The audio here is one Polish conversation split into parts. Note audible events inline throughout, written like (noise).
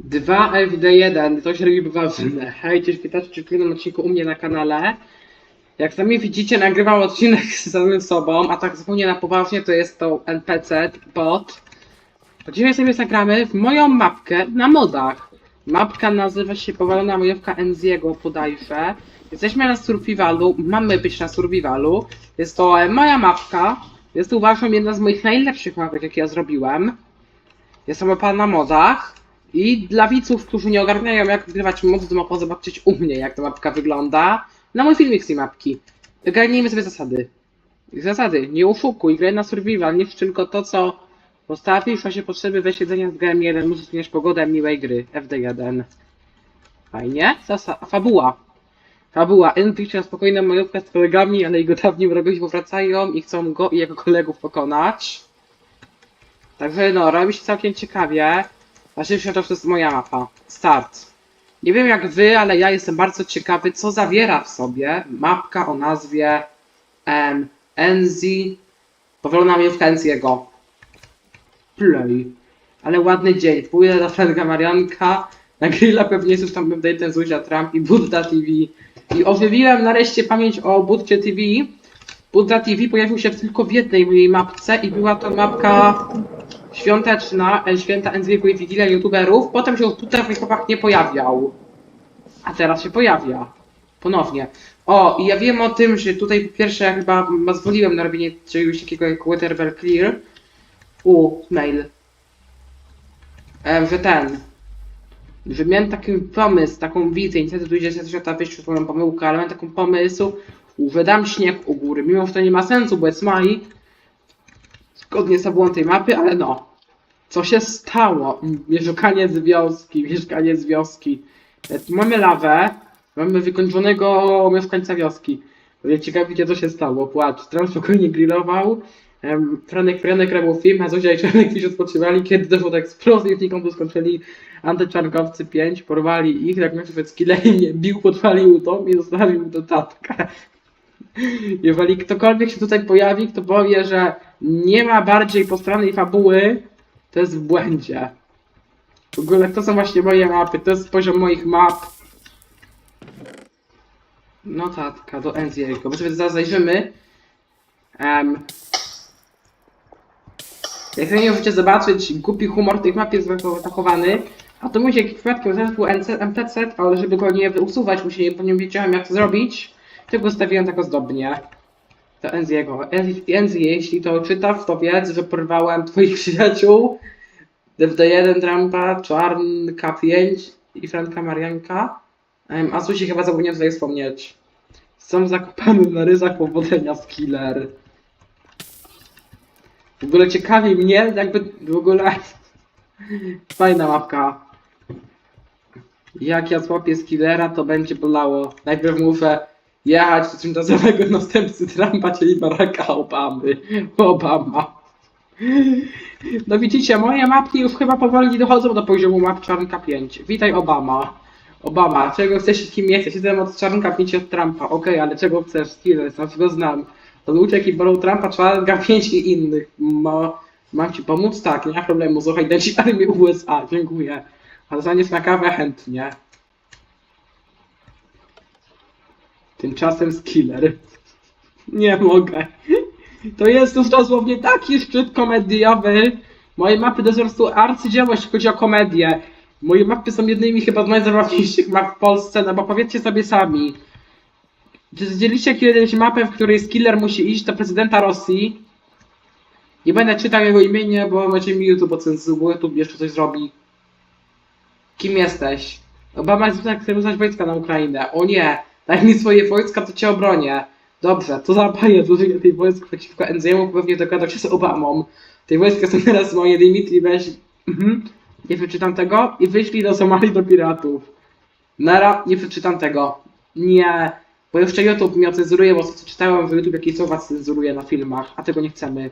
2 FD1, to się robi ważne. Hej, cześć, witajcie w kolejnym odcinku u mnie na kanale. Jak sami widzicie, nagrywam odcinek (laughs) z samym sobą, a tak zupełnie na poważnie to jest to NPC, bot. To Dzisiaj sobie zagramy w moją mapkę na modach. Mapka nazywa się Powalona Majówka Enziego bodajże. Jesteśmy na survivalu, mamy być na survivalu. Jest to moja mapka. Jest to uważam jedna z moich najlepszych mapek, jakie ja zrobiłem. Jestem opal na modach. I dla widzów, którzy nie ogarniają jak wygrywać mod, to mogą zobaczyć u mnie jak ta mapka wygląda. Na mój filmik z tej mapki. Ogarnijmy sobie zasady. Zasady. Nie oszukuj, graj na survival, niż tylko to co postawisz, w razie potrzeby weź jedzenia z GM1, musisz zmieniać pogodę miłej gry. FD1. Fajnie. Zasa fabuła. Fabuła. Enfish na spokojną majówkę z kolegami, ale jego dawni wrogowie powracają i chcą go i jego kolegów pokonać. Także no, robi się całkiem ciekawie. Ważniejsze to, że to jest moja mapa. Start. Nie wiem jak wy, ale ja jestem bardzo ciekawy, co zawiera w sobie mapka o nazwie um, Enzi. Powolona mnie w Enziego. Play. Ale ładny dzień. Pójdę do Franka Marianka. (laughs) Na grilla pewnie już tam update ten Zuzia Trump i Budda TV. I ożywiłem nareszcie pamięć o Buddzie TV. Budda TV pojawił się tylko w jednej mojej mapce i była to mapka świąteczna, e, święta Enziego i Wigilia youtuberów. Potem się w moich mapach nie pojawiał. A teraz się pojawia. Ponownie. O, i ja wiem o tym, że tutaj po pierwsze ja chyba pozwoliłem na robienie czegoś takiego jak Weather Clear. U, mail. E, że ten. Że miałem taki pomysł, taką wizję, niestety tu idzie się świata wyjść swoją pomyłkę, ale miałem taką pomysł, że dam śnieg u góry, mimo że to nie ma sensu, bo jest maj, zgodnie z fabułą tej mapy, ale no. Co się stało? Mieszkanie z wioski, mieszkanie z wioski. Mamy lawę, mamy wykończonego mieszkańca wioski. Ciekawicie co się stało. Płacz, Trump spokojnie grillował, Franek Franek robił film, a Zuzia i Franek dziś odpoczywali, kiedy doszło do eksplozji, Nikontu skończyli antyczarkowcy 5, porwali ich, jak skillej mnie bił, podpalił dom i zostawił do tatka. Jeżeli ktokolwiek się tutaj pojawi, kto powie, że nie ma bardziej postrannej fabuły, to jest w błędzie. W ogóle to są właśnie moje mapy, to jest poziom moich map. Notatka do Enziego. My sobie zaraz zajrzymy. Um, jak nie możecie zobaczyć, głupi humor tych map jest zachowany. A to musi jakiś przypadkiem zespół MTC, ale żeby go nie usuwać, musi, bo nie wiedziałem jak to zrobić. Tylko stawiłem tak ozdobnie. To Enziego. Enzi, jeśli to czytasz, to wiedz, że porwałem twoich (laughs) przyjaciół. FD1 Trumpa, Czarnka 5 i Franka Marianka. Em, A Susi chyba zapomniałem tutaj wspomnieć. Są zakopane na ryzach powodzenia z killer. W ogóle ciekawi mnie, jakby w ogóle... (laughs) Fajna mapka. Jak ja złapię skillera, to będzie bolało. Najpierw muszę jechać tymczasowego (laughs) następcy Trumpa, czyli Baracka Obamy. Obama. No widzicie, moje mapki już chyba powoli dochodzą do poziomu map Czarnka 5. Witaj Obama. Obama, czego chcesz, kim jesteś? Jestem od Czarnka 5 od Trumpa. Okej, ale czego chcesz? Skiller, znaczy go znam. To uciekł i bolą Trumpa, Czarnka 5 i innych. Ma, mam ci pomóc? Tak, nie ma problemu. Słuchaj, daj ci armię USA. Dziękuję. A dostaniesz na kawę chętnie. Tymczasem skiller. Nie mogę. To jest już dosłownie taki szczyt komediowy. Moje mapy to jest po prostu arcydzieło, jeśli chodzi o komedię. Moje mapy są jednymi chyba z najzabawniejszych map w Polsce, no bo powiedzcie sobie sami. Czy widzieliście kiedyś mapę, w której skiller musi iść do prezydenta Rosji? Nie będę czytał jego imienia, bo będzie mi YouTube ocenzuruje, YouTube jeszcze coś zrobi. Kim jesteś? Obama jest tak, chce wysłać wojska na Ukrainę. O nie, daj mi swoje wojska, to cię obronię. Dobrze, to zapaję złożenie tej wojsk przeciwko NZM, pewnie dogadał się z Obamą. Te wojska są teraz moje, Dimitri, weź... Mhm. Nie przeczytam tego. I wyślij do Somalii do piratów. Nara, nie przeczytam tego. Nie, bo jeszcze YouTube mnie cenzuruje, bo czytałem w YouTube jakie słowa cenzuruje na filmach, a tego nie chcemy.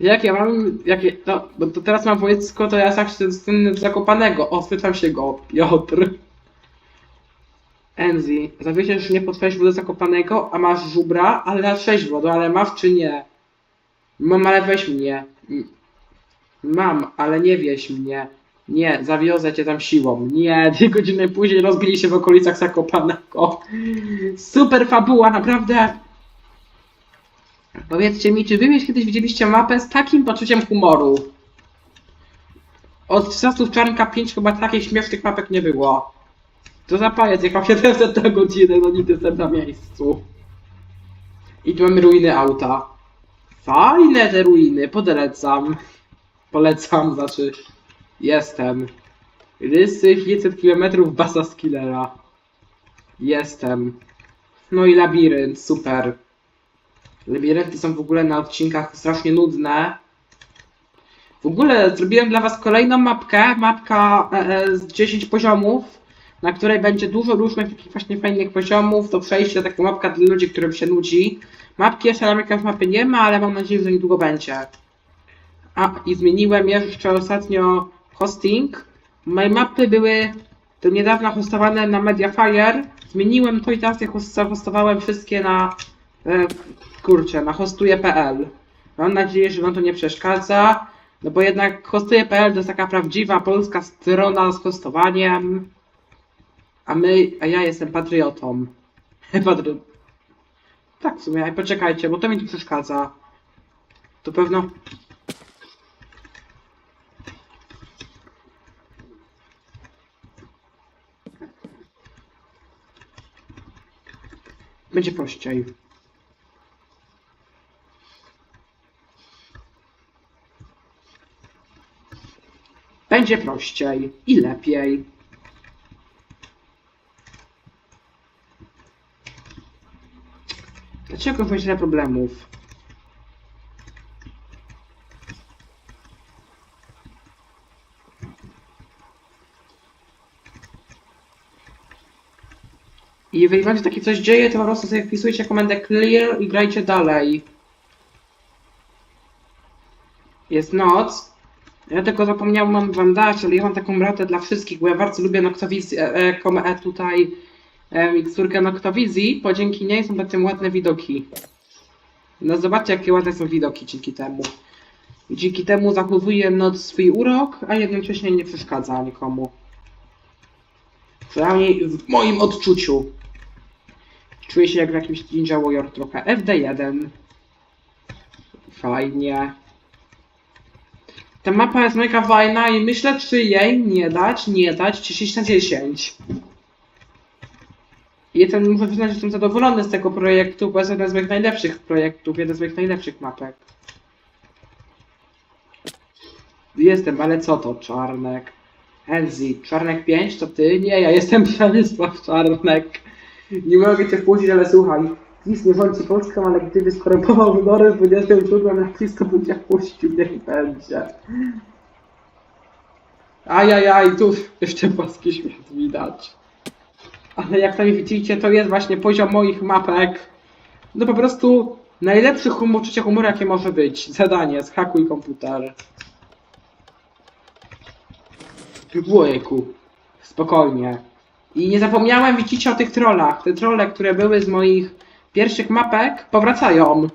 Jak ja mam, jakie, to, no to teraz mam wojsko, to ja tak się z zakopanego. O, spytam się go, Piotr. Enzi, zawiesiesz mnie pod trzeźwo do Zakopanego, a masz żubra, ale na trzeźwo, no ale masz czy nie? Mam, ale weź mnie. Mam, ale nie wieś mnie. Nie, zawiozę cię tam siłą. Nie, (laughs) dwie godziny później rozbili się w okolicach Zakopanego. Super fabuła, naprawdę. Powiedzcie mi, czy wy już kiedyś widzieliście mapę z takim poczuciem humoru? Od czasów Czarnka 5 chyba takich śmiesznych mapek nie było. To zapajac, jechał 700 na godzinę, no nigdy jestem na miejscu. I tu mamy ruiny auta. Fajne te ruiny, podelecam. Polecam, znaczy jestem. Rysy 500 km basa skillera. Jestem. No i labirynt, super. Labirynty są w ogóle na odcinkach strasznie nudne. W ogóle zrobiłem dla was kolejną mapkę, mapka e, e, z 10 poziomów, na której będzie dużo różnych takich właśnie fajnych poziomów, do przejścia, taka mapka dla ludzi, którym się nudzi. Mapki jeszcze na Minecraft mapy nie ma, ale mam nadzieję, że niedługo będzie. A, i zmieniłem jeszcze ostatnio hosting. Moje mapy były do niedawna hostowane na Mediafire. Zmieniłem to i teraz je host- hostowałem wszystkie na e, kurczę, na hostuje.pl. Mam nadzieję, że wam to nie przeszkadza. No bo jednak hostuje.pl to jest taka prawdziwa polska strona z hostowaniem. A my, a ja jestem patriotą. (laughs) Patry... Tak w sumie, poczekajcie, bo to mi tu przeszkadza. To pewno... Będzie prościej. Będzie prościej i lepiej. Masz tyle problemów? I jeżeli wam się takie coś dzieje, to po prostu sobie wpisujcie komendę clear i grajcie dalej. Jest noc. Ja tylko zapomniałem wam dać, ale ja mam taką ratę dla wszystkich, bo ja bardzo lubię Noctowizję, e, e, e, tutaj miksturkę Noctowizji, bo dzięki niej są takie ładne widoki. No zobaczcie, jakie ładne są widoki dzięki temu. Dzięki temu zachowuje noc swój urok, a jednocześnie nie przeszkadza nikomu. Przynajmniej w moim odczuciu. Czuję się jak w jakimś Ninja Warrior trochę. FD1. Fajnie. Ta mapa jest mega fajna i myślę, czy jej nie dać, nie dać 10 na 10. Jestem, muszę przyznać, że jestem zadowolony z tego projektu, bo jest jeden z moich najlepszych projektów, jeden z moich najlepszych mapek. Jestem, ale co to, Czarnek? Enzi, Czarnek 5 to ty? Nie, ja jestem Przemysław Czarnek. Nie mogę cię wpuścić, ale słuchaj. PiS nie rządzi Polską, ale gdyby skorumpował wybory w 27 na PiS, to bym cię wpuścił, niech będzie. Ajajaj, tu jeszcze płaski świat widać. Ale jak sami widzicie, to jest właśnie poziom moich mapek. No po prostu najlepszy humor, uczucie humoru jakie może być. Zadanie, zhakuj komputer. Ojejku, spokojnie. I nie zapomniałem, widzicie o tych trollach. Te trolle, które były z moich pierwszych mapek, powracają.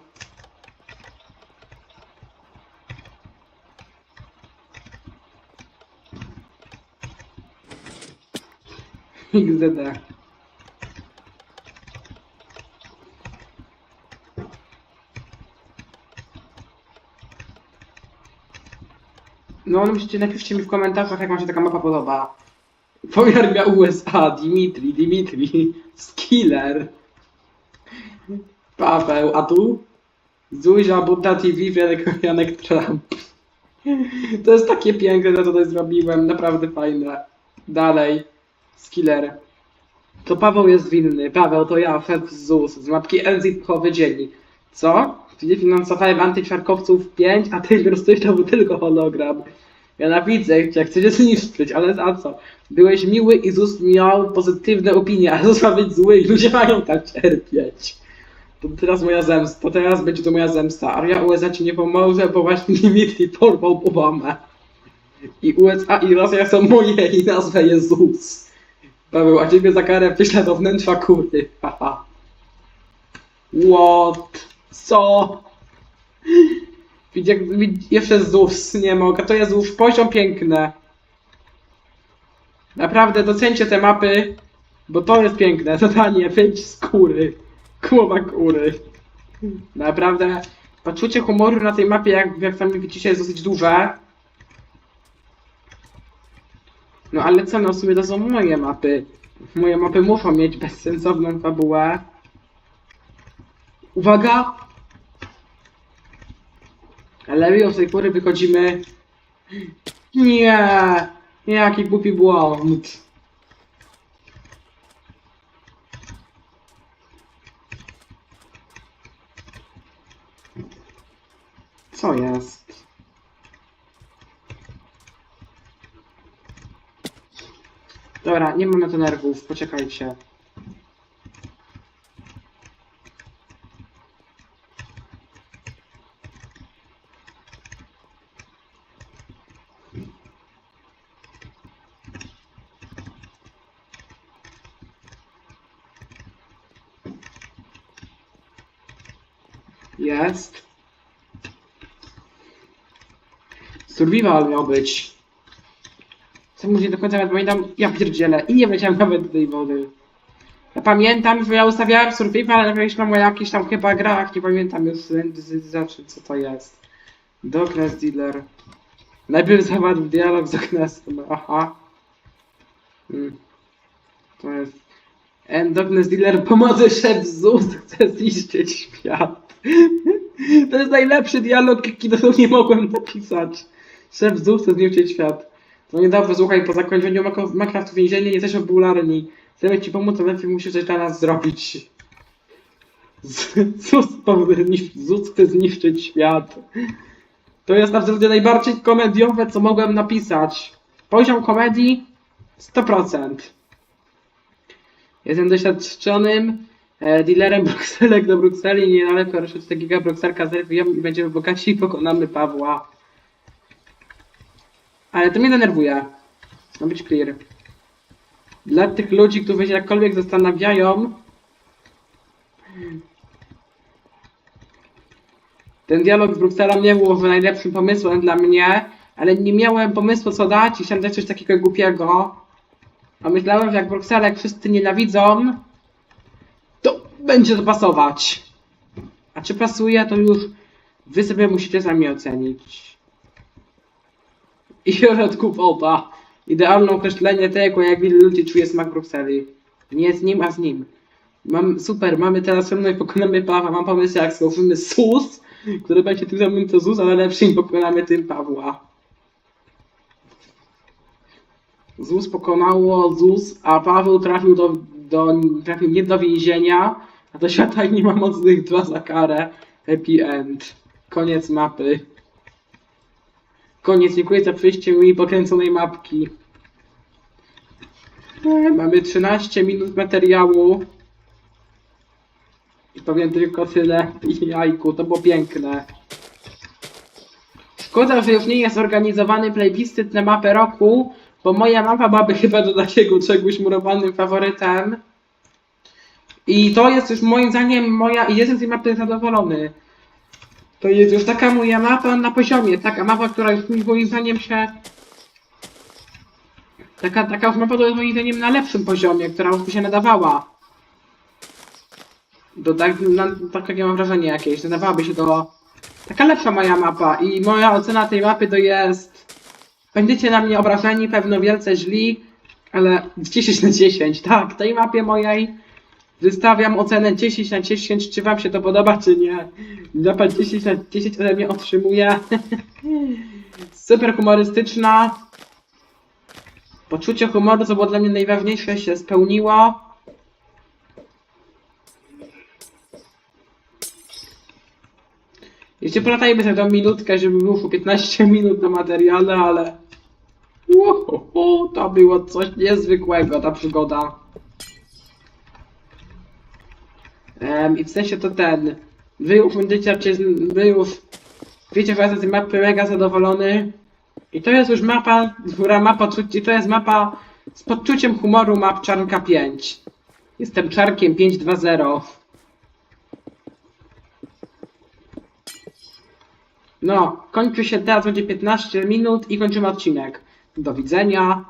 (laughs) XDD. No, musicie napiszcie mi w komentarzach, jak wam się taka mapa podoba. Pojarmia USA, Dimitri, Dimitri, Skiller. Paweł, a tu? Zuzia, Buddha TV, Janek, Janek Trump. To jest takie piękne, co tutaj zrobiłem, naprawdę fajne. Dalej, Skiller. To Paweł jest winny. Paweł, to ja, Fed z ZUS, z mapki NZ Chowy Dzień. Co? Czyli finansowałem antyczarkowców 5, a Taylor Swift to był tylko hologram. Ja nawidzę cię, chcę cię zniszczyć, ale za co? Byłeś miły i ZUS miał pozytywne opinie, a ZUS ma być zły i ludzie mają tak cierpieć. To teraz moja zemsta, to teraz będzie to moja zemsta. Aria USA ci nie pomoże, bo właśnie Dimitri porwał Obamę. I USA i Rosja są moje i nazwę Jezus. Paweł, a ciebie za karę wyślę do wnętrza kury. (laughs) Haha. What? Co? Widz, jak, jeszcze ZUS nie mogę, to jest już poziom piękne. Naprawdę docencie te mapy, bo to jest piękne. (laughs) Zadanie, wyjdź z kury. Kury. Naprawdę, poczucie humoru na tej mapie, jak, jak sami widzicie, jest dosyć duże. No ale co, no w sumie to są moje mapy. Moje mapy muszą mieć bezsensowną fabułę. Uwaga! Ale my od tej pory wychodzimy... Nie! Jaki głupi błąd. Co jest? Dobra, nie mam na to nerwów, poczekajcie. Jest. Survival miał być. Co mówię do końca, nawet pamiętam, ja pierdzielę. I nie wleciałem nawet do tej wody. Ja pamiętam, że ja ustawiałem survival, ale jakieś tam o jakichś tam chyba grach, nie pamiętam już zawsze co to jest. Darkness Dealer. Najpierw zawarł dialog z Darknessem, aha. Hmm. To jest... Darkness Dealer pomocy szef ZUS chce zniszczyć świat. (laughs) To jest najlepszy dialog, jaki dosłownie mogłem napisać. Szef ZUS chce zniszczyć świat. To niedobrze, słuchaj, po zakończeniu Minecraft w więzieniu nie jesteśmy popularni. Chcemy ci pomóc, ale musisz coś dla nas zrobić. (laughs) ZUS, chce zniszczyć świat. To jest absolutnie najbardziej komediowe, co mogłem napisać. Poziom komedii 100%. Jestem doświadczonym e, dealerem (laughs) brukselek do Brukseli. Niedaleko reszty giga brukselka zerwijemy i będziemy bogaci i pokonamy Pawła. Ale to mnie denerwuje. Ma być clear. Dla tych ludzi, którzy się jakkolwiek zastanawiają, ten dialog z Brukselą nie był najlepszym pomysłem dla mnie, ale nie miałem pomysłu co dać i chciałem dać coś takiego głupiego. A myślałem, że jak Brukselek wszyscy nienawidzą, to będzie to pasować. A czy pasuje, to już wy sobie musicie sami ocenić. I środku woda. Idealne określenie tego, jak wielu ludzi czuje smak Brukseli. Nie z nim, a z nim. Mam, super, mamy teraz pewność i pokonamy Pawła. Mam pomysł, jak stworzymy SUS, który będzie tym samym co ZUS, ale lepszy pokonamy tym Pawła. ZUS pokonało ZUS, a Paweł trafił do, do trafił nie do więzienia, a do świata nie ma mocnych dwa za karę. Happy end. Koniec mapy. Koniec, dziękuję za przyjście mi pokręconej mapki. E, Mamy 13 minut materiału. I powiem tylko tyle. (laughs) Jajku, to było piękne. Szkoda, że już nie jest organizowany plebiscyt na mapę roku, bo moja mapa byłaby (laughs) chyba do takiego czegoś murowanym faworytem. I to jest już moim zdaniem moja, i jestem z tej mapy zadowolony. To jest już taka moja mapa na poziomie, taka mapa, która już moim zdaniem się... Taka, taka mapa to jest moim zdaniem na lepszym poziomie, która już by się nadawała. Do tak, na, takie mam wrażenie jakieś, nadawałaby się do... Taka lepsza moja mapa i moja ocena tej mapy to jest... Będziecie na mnie obrażeni, pewno wielce źli, ale (laughs) 10 na 10, tak, tej mapie mojej wystawiam ocenę 10 na 10, czy wam się to podoba, czy nie. Mapa 10 na 10 ode mnie otrzymuje. (laughs) Super humorystyczna. Poczucie humoru, co było dla mnie najważniejsze, się spełniło. Jeszcze polatajmy sobie tą minutkę, żeby było 15 minut na materiale, ale... To było coś niezwykłego, ta przygoda. Em, I w sensie to ten... Wy już będziecie raczej... z- Wy już... Wiecie, jestem z tej mapy mega zadowolony. I to jest już mapa, która ma poczucie... To jest mapa z podczuciem humoru map Czarnka 5. Jestem Czarkiem 520. No, kończy się teraz, będzie 15 minut i kończymy odcinek. Do widzenia.